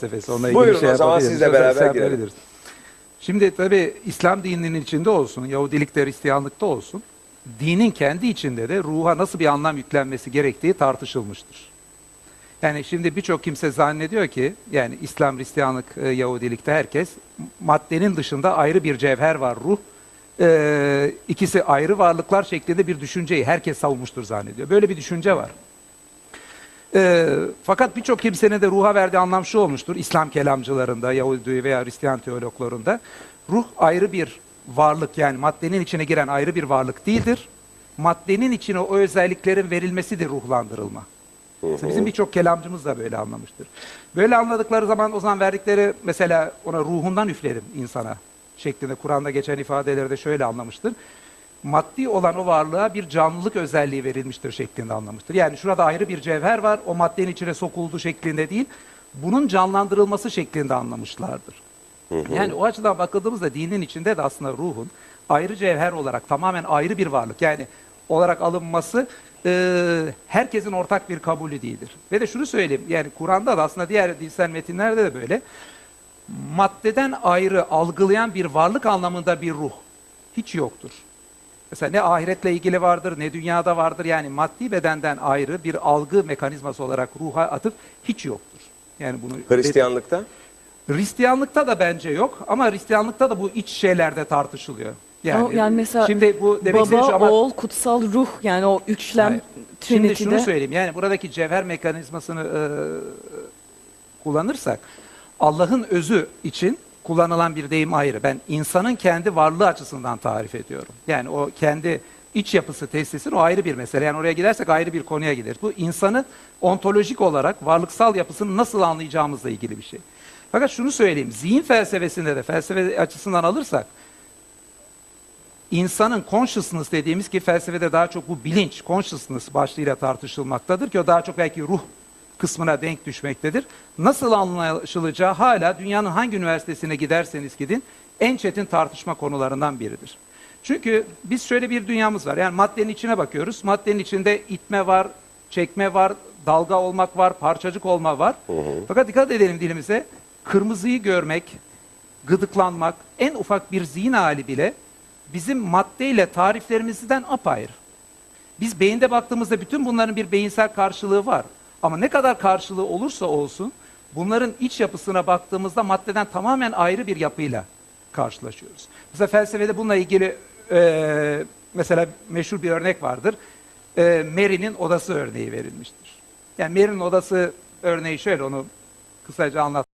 felsefesi. Onunla ilgili Buyurun şey o zaman yapabiliriz. sizle Özel beraber girelim. yapabiliriz. Şimdi tabii İslam dininin içinde olsun, Yahudilikte, Hristiyanlıkta olsun, dinin kendi içinde de ruha nasıl bir anlam yüklenmesi gerektiği tartışılmıştır. Yani şimdi birçok kimse zannediyor ki, yani İslam, Hristiyanlık, e, Yahudilikte herkes maddenin dışında ayrı bir cevher var, ruh. E, ikisi ayrı varlıklar şeklinde bir düşünceyi herkes savunmuştur zannediyor. Böyle bir düşünce var. Ee, fakat birçok kimsenin de ruha verdiği anlam şu olmuştur. İslam kelamcılarında, Yahudi veya Hristiyan teologlarında ruh ayrı bir varlık yani maddenin içine giren ayrı bir varlık değildir. Maddenin içine o özelliklerin verilmesidir ruhlandırılma. Mesela bizim birçok kelamcımız da böyle anlamıştır. Böyle anladıkları zaman o zaman verdikleri mesela ona ruhundan üflerim insana şeklinde Kur'an'da geçen ifadeleri de şöyle anlamıştır. Maddi olan o varlığa bir canlılık özelliği verilmiştir şeklinde anlamıştır. Yani şurada ayrı bir cevher var, o maddenin içine sokulduğu şeklinde değil, bunun canlandırılması şeklinde anlamışlardır. Yani o açıdan bakıldığımızda dinin içinde de aslında ruhun ayrı cevher olarak tamamen ayrı bir varlık yani olarak alınması e, herkesin ortak bir kabulü değildir. Ve de şunu söyleyeyim yani Kur'an'da da aslında diğer dinsel metinlerde de böyle maddeden ayrı algılayan bir varlık anlamında bir ruh hiç yoktur. Mesela ne ahiretle ilgili vardır ne dünyada vardır yani maddi bedenden ayrı bir algı mekanizması olarak ruha atıf hiç yoktur. Yani bunu Hristiyanlıkta? Hristiyanlıkta da bence yok ama Hristiyanlıkta da bu iç şeylerde tartışılıyor. O, yani mesela şimdi bu demek Baba, ama oğul, kutsal ruh yani o üçlem Hayır. Şimdi şunu Trinity'de söyleyeyim. Yani buradaki cevher mekanizmasını e, kullanırsak Allah'ın özü için kullanılan bir deyim ayrı. Ben insanın kendi varlığı açısından tarif ediyorum. Yani o kendi iç yapısı tesisin o ayrı bir mesele. Yani oraya gidersek ayrı bir konuya gideriz. Bu insanı ontolojik olarak varlıksal yapısını nasıl anlayacağımızla ilgili bir şey. Fakat şunu söyleyeyim. Zihin felsefesinde de felsefe açısından alırsak insanın consciousness dediğimiz ki felsefede daha çok bu bilinç, consciousness başlığıyla tartışılmaktadır ki o daha çok belki ruh kısmına denk düşmektedir. Nasıl anlaşılacağı hala dünyanın hangi üniversitesine giderseniz gidin en çetin tartışma konularından biridir. Çünkü biz şöyle bir dünyamız var. Yani maddenin içine bakıyoruz. Maddenin içinde itme var, çekme var, dalga olmak var, parçacık olma var. Fakat dikkat edelim dilimize. Kırmızıyı görmek, gıdıklanmak, en ufak bir zihin hali bile bizim maddeyle tariflerimizden apayrı. Biz beyinde baktığımızda bütün bunların bir beyinsel karşılığı var. Ama ne kadar karşılığı olursa olsun bunların iç yapısına baktığımızda maddeden tamamen ayrı bir yapıyla karşılaşıyoruz. Mesela felsefede bununla ilgili e, mesela meşhur bir örnek vardır. E, Mary'nin odası örneği verilmiştir. Yani Mary'nin odası örneği şöyle onu kısaca anlat.